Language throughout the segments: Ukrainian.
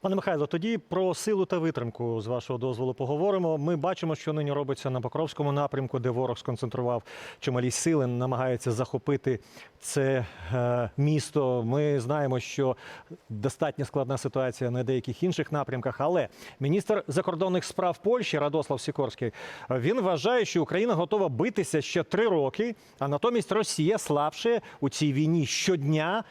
Пане Михайло, тоді про силу та витримку з вашого дозволу поговоримо. Ми бачимо, що нині робиться на Покровському напрямку, де ворог сконцентрував чималі сили, намагається захопити це е, місто. Ми знаємо, що достатньо складна ситуація на деяких інших напрямках. Але міністр закордонних справ Польщі Радослав Сікорський він вважає, що Україна готова битися ще три роки, а натомість Росія слабше у цій війні щодня.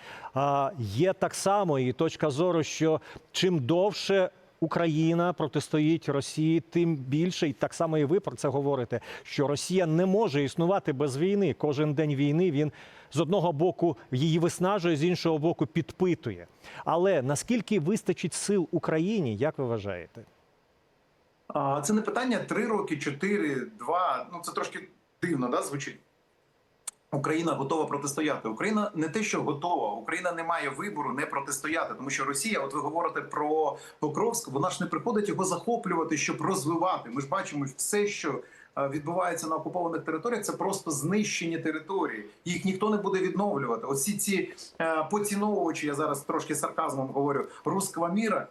Є так само і точка зору, що чим довше Україна протистоїть Росії, тим більше, і так само і ви про це говорите, що Росія не може існувати без війни. Кожен день війни він з одного боку її виснажує, з іншого боку підпитує. Але наскільки вистачить сил Україні, як ви вважаєте? Це не питання 3 роки, 4, 2. Ну це трошки дивно, да, звучить. Україна готова протистояти. Україна не те, що готова. Україна не має вибору не протистояти, тому що Росія, от ви говорите про Покровськ, вона ж не приходить його захоплювати, щоб розвивати. Ми ж бачимо все, що е, відбувається на окупованих територіях, це просто знищені території. Їх ніхто не буде відновлювати. Оці ці е, поціновувачі, я зараз трошки сарказмом говорю, руского міра.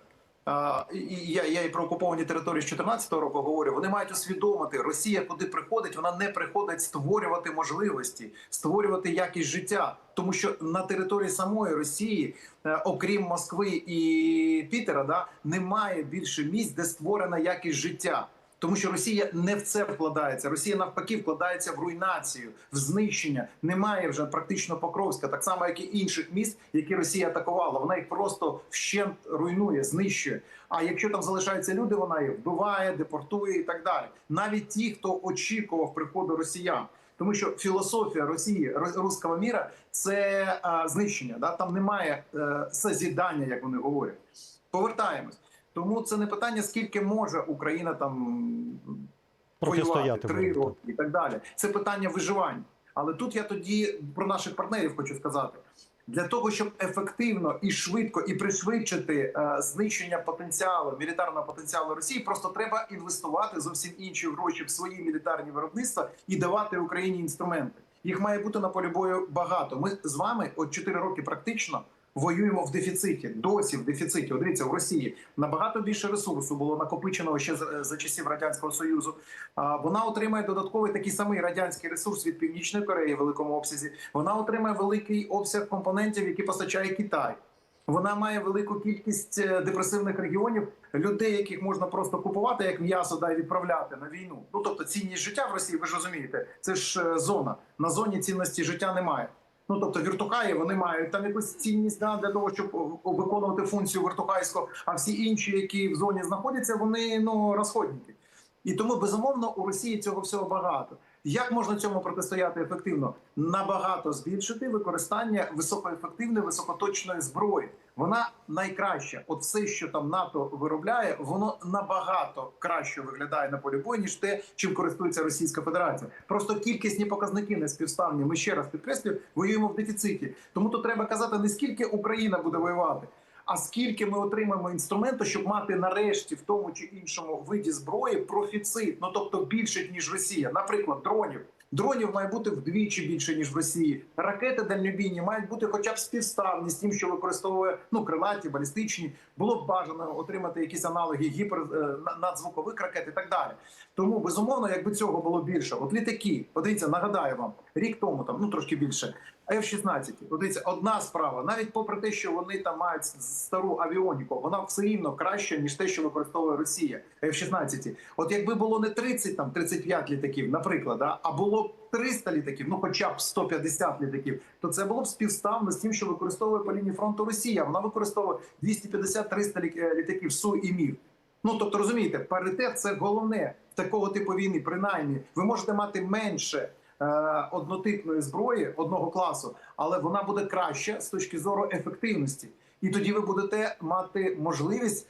Я, я і про окуповані території з 2014 року говорю. Вони мають усвідомити, Росія куди приходить, вона не приходить створювати можливості, створювати якість життя. Тому що на території самої Росії, е, окрім Москви і Пітера, да немає більше місць, де створена якість життя. Тому що Росія не в це вкладається. Росія навпаки вкладається в руйнацію, в знищення. Немає вже практично Покровська, так само як і інших міст, які Росія атакувала. Вона їх просто вщент руйнує, знищує. А якщо там залишаються люди, вона їх вбиває, депортує і так далі. Навіть ті, хто очікував приходу росіян. Тому що філософія Росії ро- руського міра це а, знищення. Да? Там немає е, созідання, як вони говорять. Повертаємось. Тому це не питання, скільки може Україна там воювати три роки і так далі. Це питання виживання. Але тут я тоді про наших партнерів хочу сказати. Для того щоб ефективно і швидко і пришвидшити е, знищення потенціалу мілітарного потенціалу Росії, просто треба інвестувати зовсім інші гроші в свої мілітарні виробництва і давати Україні інструменти. Їх має бути на полі бою багато. Ми з вами от 4 роки практично воюємо в дефіциті. Досі в дефіциті. От дивіться, в Росії набагато більше ресурсу було накопиченого ще за, за часів радянського союзу. Вона отримає додатковий такий самий радянський ресурс від північної Кореї в великому обсязі. Вона отримає великий обсяг компонентів, які постачає Китай. Вона має велику кількість е, депресивних регіонів, людей, яких можна просто купувати, як м'ясо да, і відправляти на війну. Ну тобто цінність життя в Росії, ви ж розумієте, це ж е, зона. На зоні цінності життя немає. Ну тобто віртухаї вони мають там якусь цінність да, для того, щоб виконувати функцію віртухайського, а всі інші, які в зоні знаходяться, вони ну розходники. І тому безумовно у Росії цього всього багато. Як можна цьому протистояти ефективно? Набагато збільшити використання високоефективної, високоточної зброї. Вона найкраща. От все, що там НАТО виробляє, воно набагато краще виглядає на полі бою, ніж те, чим користується Російська Федерація. Просто кількісні показники не співставні. Ми ще раз підкреслюю, воюємо в дефіциті. Тому тут треба казати не скільки Україна буде воювати. А скільки ми отримаємо інструменту, щоб мати нарешті в тому чи іншому виді зброї профіцит, ну тобто більше ніж Росія, наприклад, дронів. Дронів має бути вдвічі більше ніж в Росії. Ракети дальнобійні мають бути хоча б співставні з тим, що використовує ну крилаті, балістичні. Було б бажано отримати якісь аналоги гіпер е, надзвукових ракет і так далі. Тому безумовно, якби цього було більше. От літаки, подивіться, нагадаю вам, рік тому там ну трошки більше. F-16, От дивіться, одна справа, навіть попри те, що вони там мають стару авіоніку, вона все рівно краща ніж те, що використовує Росія. F-16. От якби було не 30, там 35 літаків, наприклад, а було б 300 літаків, ну хоча б 150 літаків, то це було б співставно з тим, що використовує по лінії фронту Росія. Вона використовує 250-300 лі- е, літаків Су і МІГ. Ну тобто розумієте, паритет це головне такого типу війни. Принаймні, ви можете мати менше е, однотипної зброї одного класу, але вона буде краща з точки зору ефективності. І тоді ви будете мати можливість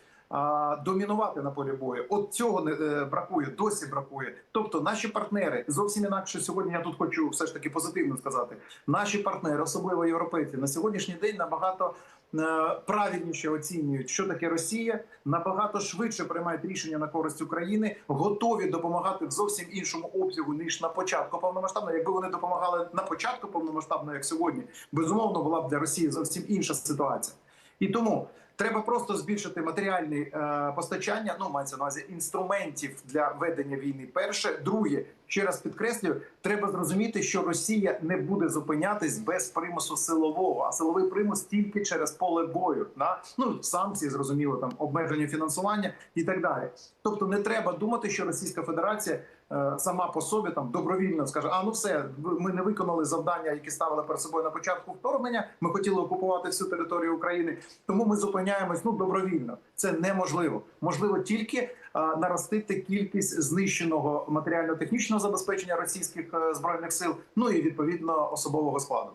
домінувати на полі бою. От цього не е, бракує, досі бракує. Тобто, наші партнери зовсім інакше сьогодні. Я тут хочу все ж таки позитивно сказати. Наші партнери, особливо європейці, на сьогоднішній день набагато е, правильніше оцінюють, що таке Росія, набагато швидше приймають рішення на користь України, готові допомагати в зовсім іншому обсягу ніж на початку повномасштабного. Якби вони допомагали на початку повномасштабного, як сьогодні, безумовно була б для Росії зовсім інша ситуація. І тому треба просто збільшити матеріальне е, постачання. Ну мається на увазі інструментів для ведення війни. Перше, друге, ще раз підкреслюю, треба зрозуміти, що Росія не буде зупинятись без примусу силового, а силовий примус тільки через поле бою. На ну санкції зрозуміло, там обмеження фінансування і так далі. Тобто, не треба думати, що Російська Федерація е, сама по собі там добровільно скаже: а ну все, ми не виконали завдання, які ставили перед собою на початку вторгнення. Ми хотіли окупувати всю територію України, тому ми зупиняємось ну добровільно. Це неможливо. Можливо тільки а, наростити кількість знищеного матеріально-технічного забезпечення російських а, збройних сил, ну і відповідно особового складу.